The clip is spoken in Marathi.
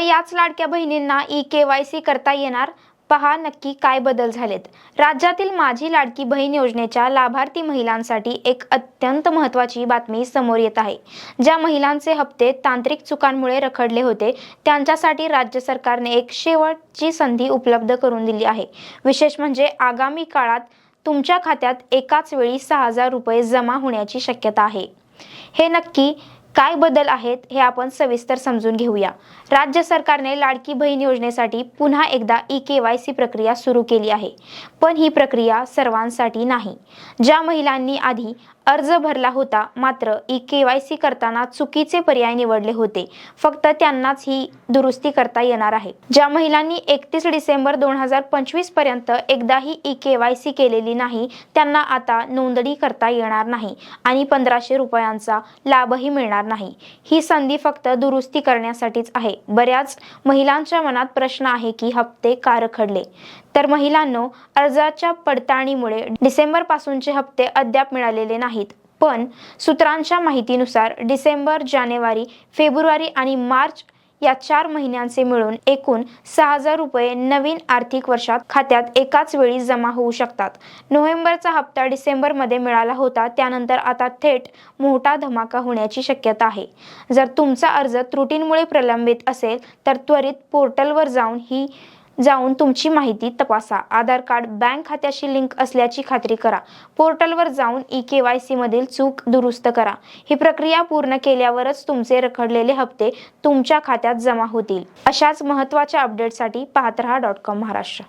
याच लाडक्या बहिणींना ई के वाय सी करता येणार. पहा नक्की काय बदल झालेत. राज्यातील माझी लाडकी बहीण योजनेच्या लाभार्थी महिलांसाठी एक अत्यंत महत्त्वाची बातमी समोर येत आहे. ज्या महिलांचे हप्ते तांत्रिक चुकांमुळे रखडले होते त्यांच्यासाठी राज्य सरकारने एक शेवटची संधी उपलब्ध करून दिली आहे. विशेष म्हणजे आगामी काळात तुमच्या खात्यात एकाच वेळी सहा हजार रुपये जमा होण्याची शक्यता आहे. हे नक्की काय बदल आहेत हे आपण सविस्तर समजून घेऊया. राज्य सरकारने लाडकी बहीण योजनेसाठी पुन्हा एकदा ई के वाय सी प्रक्रिया सुरू केली आहे. पण ही प्रक्रिया सर्वांसाठी नाही. ज्या महिलांनी आधी अर्ज भरला होता मात्र ई के वाय सी करताना चुकीचे पर्याय निवडले होते. फक्त त्यांनाच ही दुरुस्ती करता येणार आहे. ज्या महिलांनी एकतीस डिसेंबर दोन हजार पंचवीसपर्यंत एकदाही ई के वाय सी केलेली नाही त्यांना आता नोंदणी करता येणार नाही आणि पंधराशे रुपयांचा लाभही मिळणार नाही. ही संधी फक्त दुरुस्ती करण्यासाठीच आहे. बऱ्याच महिलांच्या मनात प्रश्न आहे की हप्ते का रखडले? तर महिलांनो अर्जाच्या पडताळणीमुळे डिसेंबर पासूनचे हप्ते अद्याप मिळालेले नाहीत. पण सूत्रांच्या माहितीनुसार डिसेंबर जानेवारी फेब्रुवारी आणि मार्च या चार महिन्यांचे मिळून एकूण सहा हजार रुपये नवीन आर्थिक वर्षात खात्यात एकाच वेळी जमा होऊ शकतात. नोव्हेंबरचा हप्ता डिसेंबरमध्ये मिळाला होता त्यानंतर आता थेट मोठा धमाका होण्याची शक्यता आहे. जर तुमचा अर्ज त्रुटींमुळे प्रलंबित असेल तर त्वरित पोर्टलवर जाऊन ही जाऊन तुमची माहिती तपासा. आधार कार्ड बँक खात्याशी लिंक असल्याची खात्री करा. पोर्टलवर जाऊन ई के वाय सी मधील चूक दुरुस्त करा. ही प्रक्रिया पूर्ण केल्यावरच तुमचे रखडलेले हप्ते तुमच्या खात्यात जमा होतील. अशाच महत्त्वाच्या अपडेटसाठी पाहत रहा डॉट कॉम महाराष्ट्र.